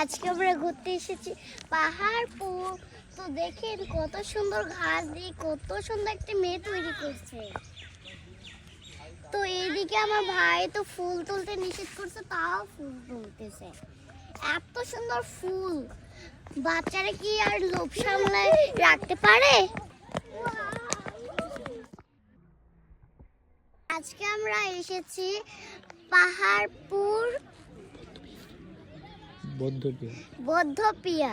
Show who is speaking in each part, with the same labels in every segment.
Speaker 1: আজকে আমরা ঘুরতে এসেছি পাহাড়পুর। তো দেখেন কত সুন্দর ঘাস দিয়ে কত সুন্দর একটা মেয়ে তৈরি করছে। তো এইদিকে আমার ভাই তো ফুল তুলতে নিষেধ করছে, তাও ফুল তুলতেছে। এত সুন্দর ফুল। বাচ্চারা কি আর লোভ সামলায় রাখতে পারে? আজকে আমরা এসেছি পাহাড়পুর
Speaker 2: বদ্ধপিয়া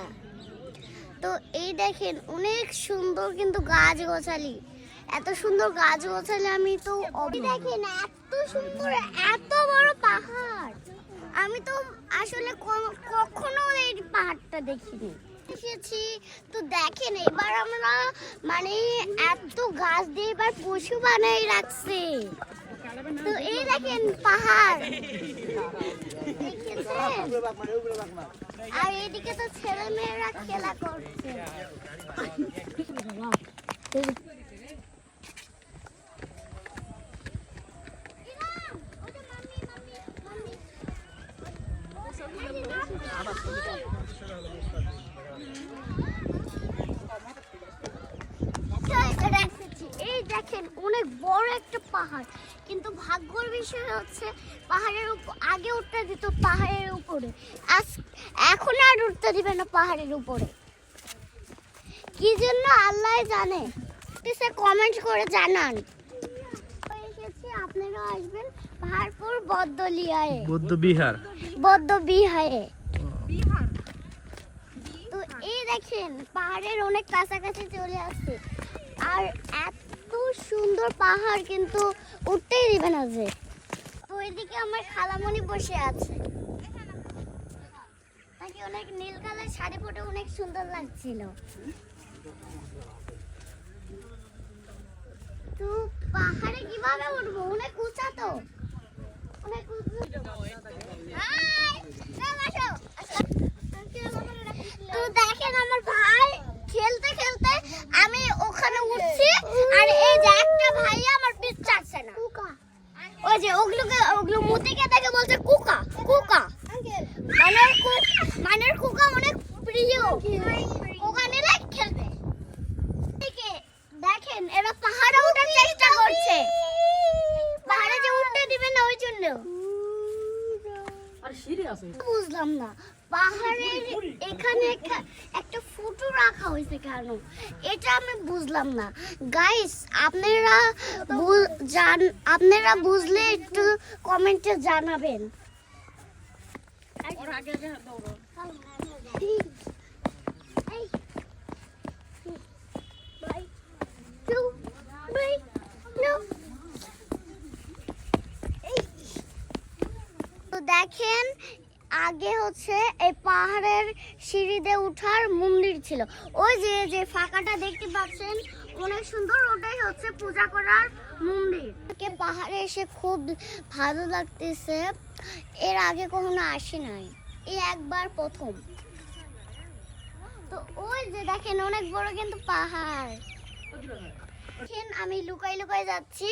Speaker 1: তো এই দেখেন, অনেক সুন্দর কিন্তু গাছ গোছালি এত সুন্দর গাছ গোছালি আমি তো দেখেন, এত সুন্দর, এত বড় পাহাড়। আমি তো আসলে কখনো এই পাহাড়টা দেখিনি। এসেছি। তো দেখেন, এবার আমরা মানে এত গাছ দিয়ে এবার পশু বানাই রাখছে। তো এই দেখেন পাহাড়। আর এদিকে তো ছেলে মেয়েরা খেলা করছে। এই দেখেন অনেক বড় একটা পাহাড়। কিন্তু ভাগ্যর বিষয় হচ্ছে পাহাড়ের উপর আগে উঠতে দিত পাহাড়ের উপরে। আজ এখন আর উঠতে দিবে না পাহাড়ের উপরে। কি জন্য আল্লাহ জানে? সে কমেন্ট করে জানান। আপনারা আসবেন পাহাড়পুর বদ্দলিয়ায়।
Speaker 2: বৌদ্ধ বিহার।
Speaker 1: বদ্ধ বিহারে? তো এই দেখেন পাহাড়ের অনেক কাছাকাছি চলে আসছে। আর এত সুন্দর পাহাড় কিন্তু উঠতেই দিবে না যে। ওইদিকে আমার খালামণি বসে আছে। তাকে অনেক নীল কালার শাড়ি পরে অনেক সুন্দর লাগছিল। তো পাহাড়ে কীভাবে উঠবো? অনেক উঁচা তো। অনেক উঁচু হাই, চল আসো, আসো। তো দেখেন আমার ভাই খেলতে খেলতে আমি ওখানে উঠছি আর এই যে একটা ভাই আমার পিছ চাচ্ছে না যে ওগুলোকে ওগুলো মুতিকে দেখে বলছে কুকা কুকা। মানের কুক মানের কুকা অনেক প্রিয়। কুকা লাইক খেলবে। দেখেন এরা পাহাড়ে ওঠার চেষ্টা করছে। পাহাড়ে যে উঠতে দিবে না ওই জন্য। বুঝলাম না। পাহাড়ের এখানে একটা- ফুটো রাখা হয়েছে কেন এটা আমি বুঝলাম না গাইস আপনারা জান আপনারা বুঝলে একটু কমেন্টে জানাবেন দেখেন আগে হচ্ছে এই পাহাড়ের সিঁড়িতে উঠার মন্দির ছিল। ওই যে যে ফাঁকাটা দেখতে পাচ্ছেন, অনেক সুন্দর, ওটাই হচ্ছে পূজা করার মন্দির। পাহাড়ে এসে খুব ভালো লাগতেছে। এর আগে কখনো আসি নাই। এই একবার প্রথম। তো ওই যে দেখেন, অনেক বড় কিন্তু পাহাড়। দেখেন, আমি লুকাই লুকাই যাচ্ছি।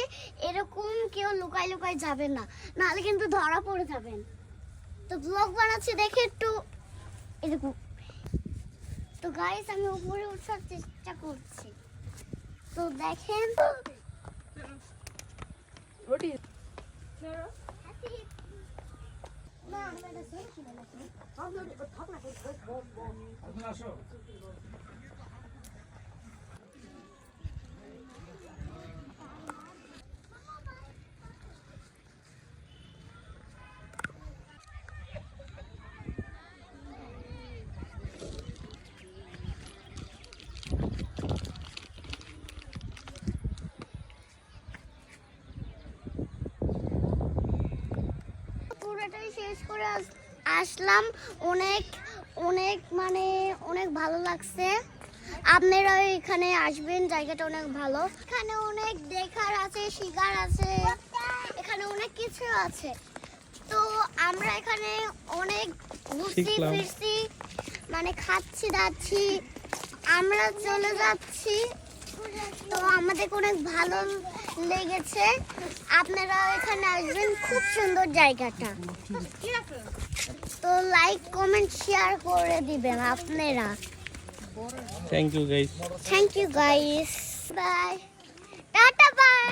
Speaker 1: এরকম কেউ লুকাই লুকাই যাবেন না। নাহলে কিন্তু ধরা পড়ে যাবেন। তো ব্লগ বানাচ্ছি দেখে একটু। এরকম তো গাইস আমি উপরে উঠার চেষ্টা করছি। তো দেখেন। না, শেষ করে আসলাম। অনেক অনেক মানে অনেক ভালো লাগছে। আপনারা এখানে আসবেন জায়গাটা অনেক ভালো। এখানে অনেক দেখার আছে শিকার আছে। এখানে অনেক কিছু আছে। তো আমরা এখানে অনেক ঘুরছি ফিরছি মানে খাচ্ছি দাচ্ছি। আমরা চলে যাচ্ছি। তো আমাদের অনেক ভালো লেগেছে। আপনারা এখানে আসবেন। খুব সুন্দর জায়গাটা। তো লাইক কমেন্ট শেয়ার করে দিবেন আপনারা।
Speaker 2: Thank you guys
Speaker 1: thank you guys bye tata bye